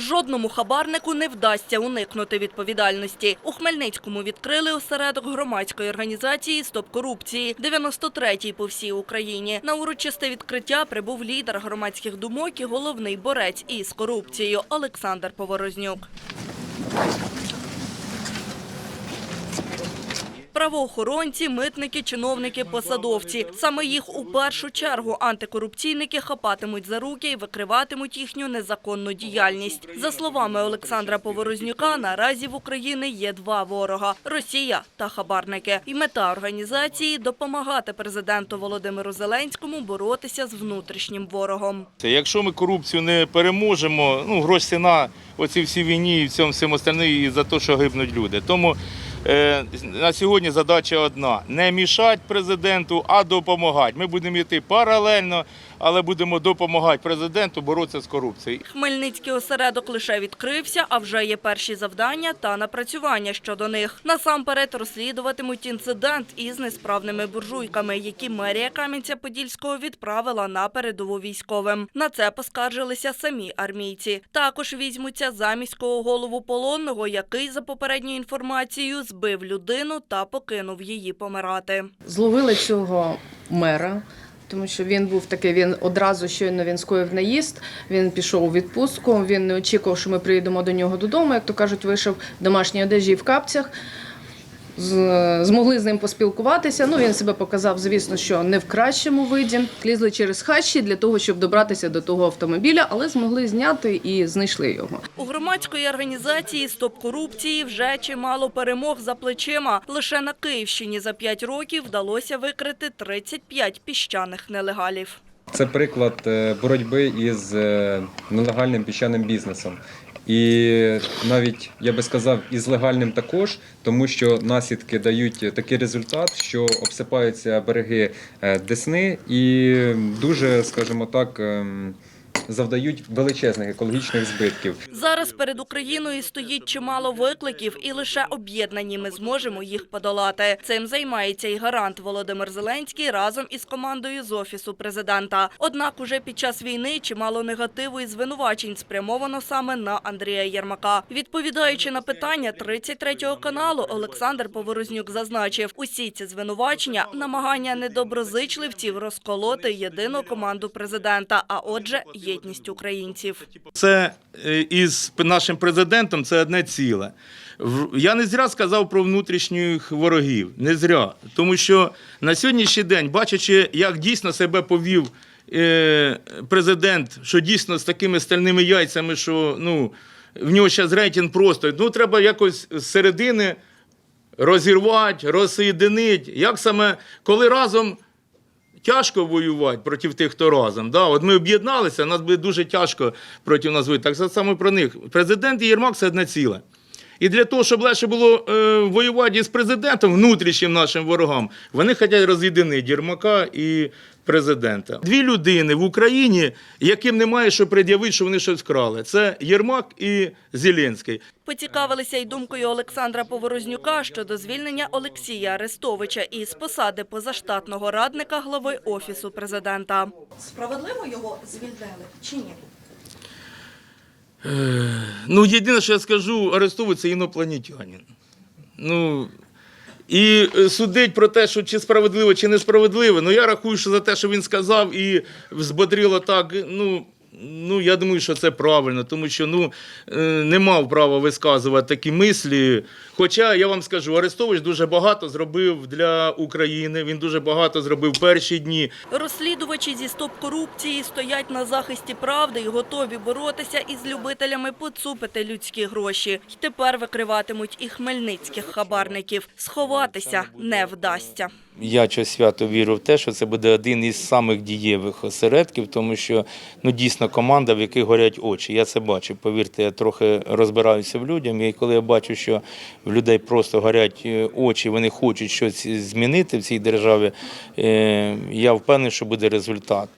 Жодному хабарнику не вдасться уникнути відповідальності. У Хмельницькому відкрили осередок громадської організації «Стоп корупції», 93-й по всій Україні. На урочисте відкриття прибув лідер громадських думок і головний борець із корупцією Олександр Поворознюк. Правоохоронці, митники, чиновники, посадовці. Саме їх у першу чергу антикорупційники хапатимуть за руки і викриватимуть їхню незаконну діяльність. За словами Олександра Поворознюка, наразі в Україні є два ворога – Росія та хабарники. І мета організації – допомагати президенту Володимиру Зеленському боротися з внутрішнім ворогом. Якщо ми корупцію не переможемо, ну грош ціна оці всі війні і всьому всім остальному, і за те, що гибнуть люди. Тому на сьогодні задача одна: не мішати президенту, а допомагати. Ми будемо йти паралельно, але будемо допомагати президенту боротися з корупцією. Хмельницький осередок лише відкрився, а вже є перші завдання та напрацювання щодо них. Насамперед розслідуватимуть інцидент із несправними буржуйками, які мерія Кам'янця-Подільського відправила на передову військовим. На це поскаржилися самі армійці. Також візьмуться за міського голову полонного, який, за попередньою інформацією, збив людину та покинув її помирати. Зловили цього мера, тому що він був такий, він одразу щойно він скоїв наїзд, він пішов у відпустку, він не очікував, що ми приїдемо до нього додому, як то кажуть, вийшов в домашній одежі і в капцях. Змогли з ним поспілкуватися. Ну він себе показав, звісно, що не в кращому виді. Лізли через хащі для того, щоб добратися до того автомобіля, але змогли зняти і знайшли його. У громадської організації «Стоп корупції» вже чимало перемог за плечима. Лише на Київщині за 5 років вдалося викрити 35 піщаних нелегалів. Це приклад е, боротьби із е, нелегальним піщаним бізнесом. І навіть я би сказав, із легальним також, тому що наслідки дають такий результат, що обсипаються береги е, Десни. І дуже, скажімо так, ем, завдають величезних екологічних збитків. Зараз перед Україною стоїть чимало викликів, і лише об'єднані ми зможемо їх подолати. Цим займається і гарант Володимир Зеленський разом із командою з офісу президента. Однак, уже під час війни чимало негативу і звинувачень спрямовано саме на Андрія Єрмака. Відповідаючи на питання 33-го каналу, Олександр Поворознюк зазначив, усі ці звинувачення намагання недоброзичливців розколоти єдину команду президента, а отже, єдність українців. Це е, із нашим президентом це одне ціле. Я не зря сказав про внутрішніх ворогів. Не зря. Тому що на сьогоднішній день, бачачи, як дійсно себе повів е, президент, що дійсно з такими стальними яйцями, що ну, в нього зараз рейтинг просто, ну треба якось з середини розірвати, розсоєдинити. Як саме, коли разом тяжко воювати проти тих, хто разом. Да? От ми об'єдналися, нас буде дуже тяжко проти нас воювати. Так само про них. Президент і Єрмак це одне ціле. І для того, щоб легше було е, воювати із президентом, внутрішнім нашим ворогам, вони хочуть роз'єдинити Єрмака і президента. Дві людини в Україні, яким немає що пред'явити, що вони щось вкрали. Це Єрмак і Зеленський. Поцікавилися й думкою Олександра Поворознюка щодо звільнення Олексія Арестовича із посади позаштатного радника глави Офісу президента. Справедливо його звільнили чи ні? Ну, єдине, що я скажу, арестовується – інопланетянин. Ну, і е, судить про те, що чи справедливо, чи несправедливо, ну я рахую, що за те, що він сказав і взбодрило так, ну. Ну, я думаю, що це правильно, тому що ну, е, не мав права висказувати такі мислі. Хоча я вам скажу, Арестович дуже багато зробив для України, він дуже багато зробив перші дні. Розслідувачі зі стоп корупції стоять на захисті правди і готові боротися із любителями поцупити людські гроші. І тепер викриватимуть і хмельницьких хабарників. Сховатися не вдасться. Я час свято вірю в те, що це буде один із самих дієвих осередків, тому що ну дійсно команда, в якій горять очі. Я це бачу. Повірте, я трохи розбираюся в людям. І коли я бачу, що в людей просто горять е, очі, вони хочуть щось змінити в цій державі. е, Я впевнений, що буде результат.